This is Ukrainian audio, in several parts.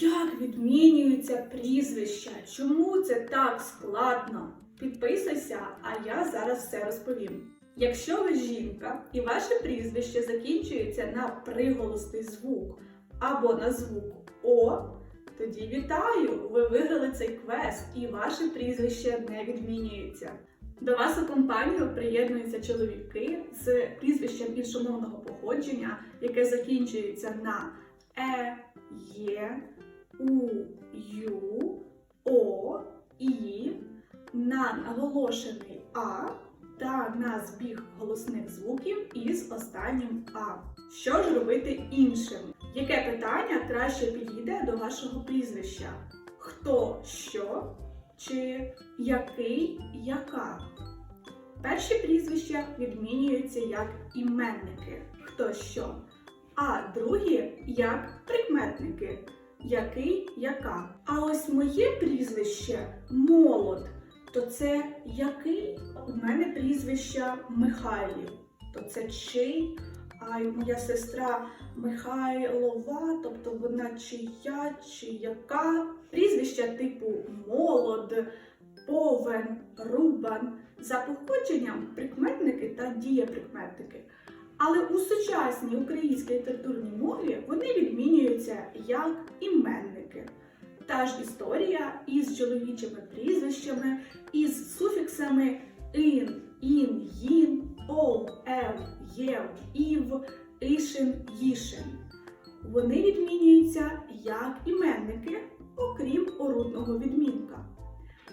Як відмінюються прізвища? Чому це так складно? Підписуйся, а я зараз все розповім. Якщо ви жінка і ваше прізвище закінчується на приголосний звук або на звук О, тоді вітаю! Ви виграли цей квест і ваше прізвище не відмінюється. До вас у компанію приєднуються чоловіки з прізвищем іншомовного походження, яке закінчується на Е, Є, У, Ю, О, І, на наголошений А та на збіг голосних звуків із останнім А. Що ж робити іншим? Яке питання краще підійде до вашого прізвища? Хто що чи який яка? Перші прізвища відмінюються як іменники хто що, а другі як прикметники який яка. А ось моє прізвище молод, то це який? У мене прізвище Михайлів, то це чий? А моя сестра Михайлова, тобто вона чия чи яка. Прізвища типу молод, повен, рубан. За походженням прикметники та дієприкметники. Але у сучасній українській літературній мові вони відмінюються як іменники. Та ж історія із чоловічими прізвищами, із суфіксами ин, ін, їн, ол, ев, єв, ів, ішин, їшин. Вони відмінюються як іменники, окрім орудного відмінка.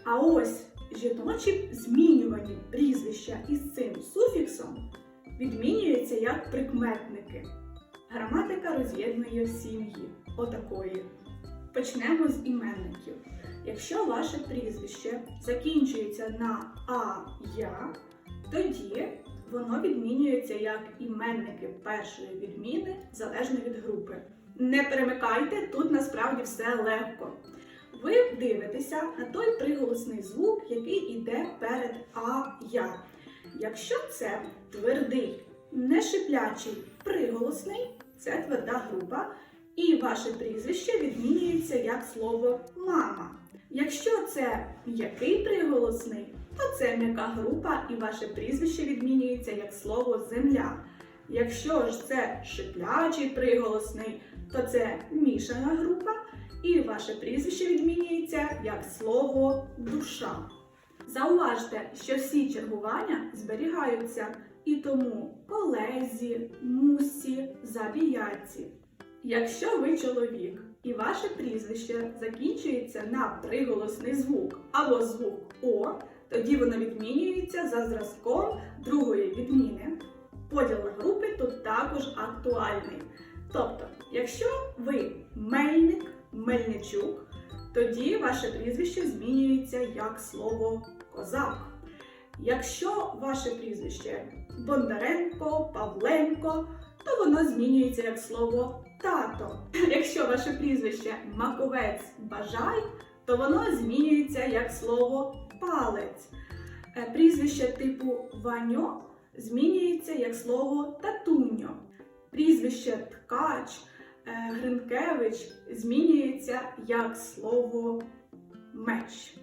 А ось жіночі змінювані прізвища із цим суфіксом відмінюються як прикметники. Граматика роз'єднує сім'ї отакої. Почнемо з іменників. Якщо ваше прізвище закінчується на а я, тоді воно відмінюється як іменники першої відміни залежно від групи. Не перемикайте, тут насправді все легко. Ви дивитеся на той приголосний звук, який йде перед а я. Якщо це твердий, нешиплячий приголосний, це тверда група, і ваше прізвище відмінюється як слово мама. Якщо це м'який приголосний, то це м'яка група, і ваше прізвище відмінюється як слово земля. Якщо ж це шиплячий приголосний, то це мішана група, і ваше прізвище відмінюється як слово душа. Зауважте, що всі чергування зберігаються і тому колезі, мусі, забіяці. Якщо ви чоловік і ваше прізвище закінчується на приголосний звук або звук О, тоді воно відмінюється за зразком другої відміни. Поділ на групи тут також актуальний. Тобто, якщо ви мельник, мельничук, тоді ваше прізвище змінюється як слово козак. Якщо ваше прізвище Бондаренко, Павленко, то воно змінюється як слово тато. Якщо ваше прізвище Маковець Бажай, то воно змінюється як слово палець. Е, Прізвище типу Ваньо змінюється як слово татуньо. Прізвище Ткач, Гринкевич змінюється як слово меч.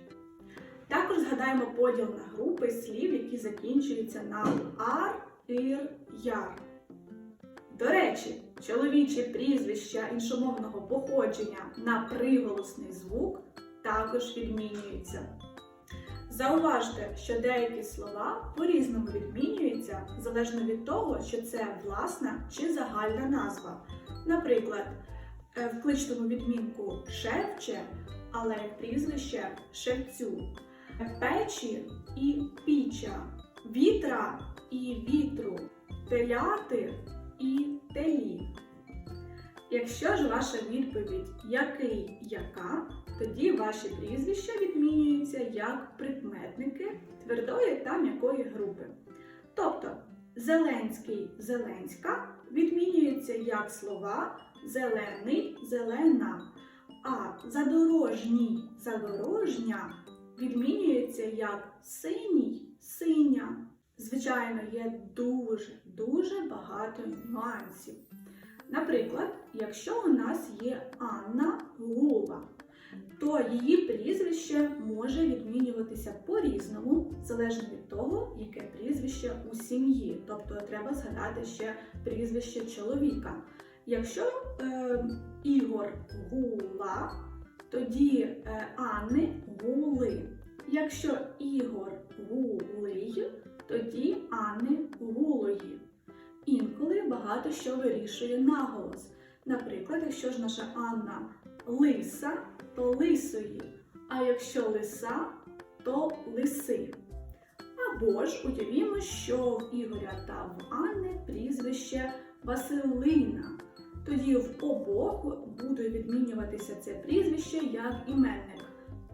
Також згадаємо поділ на групи слів, які закінчуються на ар, ір, яр. До речі, чоловічі прізвища іншомовного походження на приголосний звук також відмінюються. Зауважте, що деякі слова по-різному відмінюються залежно від того, що це власна чи загальна назва. Наприклад, е, в кличному відмінку шевче, але прізвище шевцю, печі і піча, вітра і вітру, теляти і телі. Якщо ж ваша відповідь який яка, тоді ваші прізвища відмінюються як прикметники твердої та м'якої групи. Тобто Зеленський Зеленська відмінюються як слова зелений зелена, а задорожній задорожня відмінюється як синій синя. Звичайно, є дуже дуже багато нюансів. Наприклад, якщо у нас є Анна Гул, то її прізвище може відмінюватися по-різному, залежно від того, яке прізвище у сім'ї. Тобто треба згадати ще прізвище чоловіка. Якщо е, Ігор Гула, тоді е, Анни Гули. Якщо Ігор Гулий, тоді Анни Гулої. Інколи багато що вирішує наголос. Наприклад, якщо ж наша Анна лиса, то лисої, а якщо лиса, то лиси. Або ж уявімо, що в Ігоря та в Анни прізвище Василина. Тоді в обох буде відмінюватися це прізвище як іменник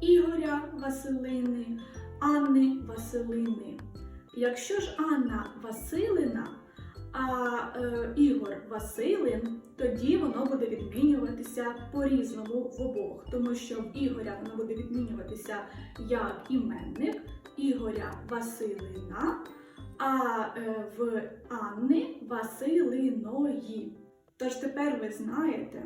Ігоря Василини, Анни Василини. Якщо ж Анна Василина, а е, Ігор Василин, тоді воно буде відмінюватися по-різному в обох, тому що в Ігоря воно буде відмінюватися як іменник Ігоря Василина, а е, в Анни Василиної. Тож тепер ви знаєте,